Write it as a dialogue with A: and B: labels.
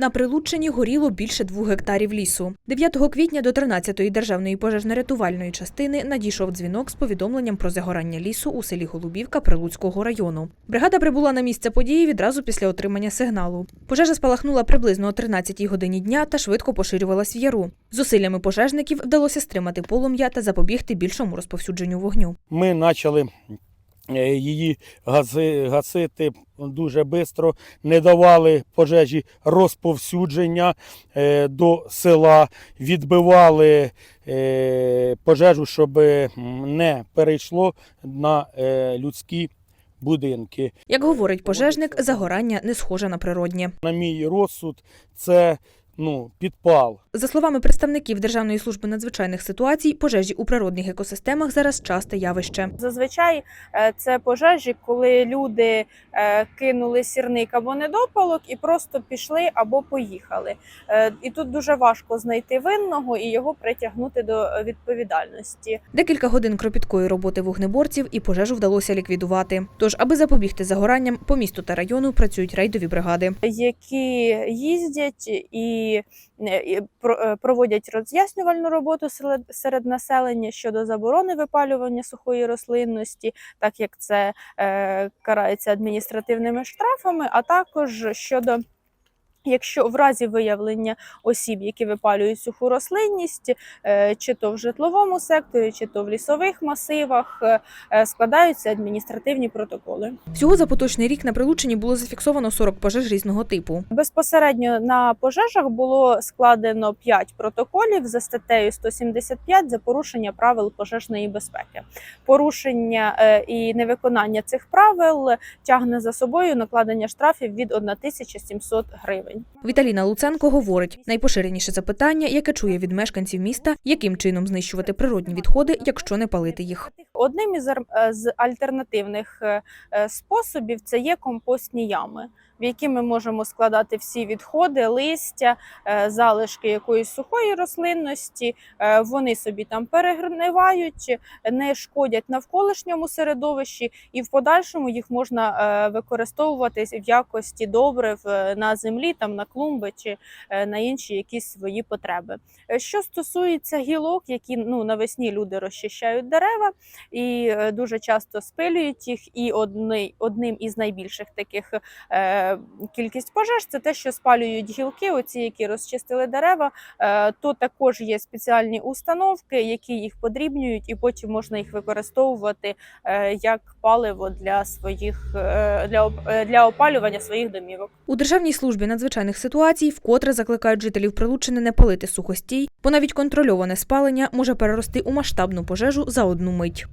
A: На Прилуччині горіло більше двох гектарів лісу. 9 квітня до 13-ї державної пожежно-рятувальної частини надійшов дзвінок з повідомленням про загорання лісу у селі Голубівка Прилуцького району. Бригада прибула на місце події відразу після отримання сигналу. Пожежа спалахнула приблизно о 13-й годині дня та швидко поширювалась в яру. Зусиллями пожежників вдалося стримати полум'я та запобігти більшому розповсюдженню вогню.
B: Ми почали її гази, гасити дуже швидко, не давали пожежі розповсюдження е, до села, відбивали е, пожежу, щоб не перейшло на е, людські будинки.
A: Як говорить пожежник, загорання не схоже на природнє.
B: На мій розсуд, це ну, підпал.
A: За словами представників Державної служби надзвичайних ситуацій, пожежі у природних екосистемах зараз часте явище.
C: Зазвичай е, це пожежі, коли люди е, кинули сірник або недопалок і просто пішли або поїхали. Е, І тут дуже важко знайти винного і його притягнути до відповідальності.
A: Декілька годин кропіткої роботи вогнеборців і пожежу вдалося ліквідувати. Тож, аби запобігти загоранням, по місту та району працюють рейдові бригади.
C: які їздять і проводять роз'яснювальну роботу серед населення щодо заборони випалювання сухої рослинності, так як це е, карається адміністративними штрафами, а також щодо. Якщо в разі виявлення осіб, які випалюють суху рослинність, е, чи то в житловому секторі, чи то в лісових масивах, е, е, складаються адміністративні протоколи.
A: Всього за поточний рік на Прилуччині було зафіксовано 40 пожеж різного типу.
C: Безпосередньо на пожежах було складено 5 протоколів за статтею 175 за порушення правил пожежної безпеки. Порушення і невиконання цих правил тягне за собою накладення штрафів від 1700 гривень.
A: Віталіна Луценко говорить, найпоширеніше запитання, яке чує від мешканців міста, яким чином знищувати природні відходи, якщо не палити їх.
C: Одним із е, з альтернативних е, е, способів це є компостні ями, в які ми можемо складати всі відходи, листя, залишки якоїсь сухої рослинності. Вони собі там перегнивають, не шкодять навколишньому середовищі, і в подальшому їх можна використовувати в якості добрив на землі, там на клумби чи е, на інші якісь свої потреби. Е, Що стосується гілок, які ну навесні люди розчищають дерева і е, дуже часто спилюють їх. І одни, одним із найбільших таких е, кількість пожеж це те, що спалюють гілки, оці, які розчистили дерева. Е, то також є спеціальні установки, які їх подрібнюють, і потім можна їх використовувати е, як паливо для своїх е, для, е, для опалювання своїх домівок.
A: У Державній службі надзвичайних ситуацій вкотре закликають жителів Прилучини не палити сухостій, бо навіть контрольоване спалення може перерости у масштабну пожежу за одну мить.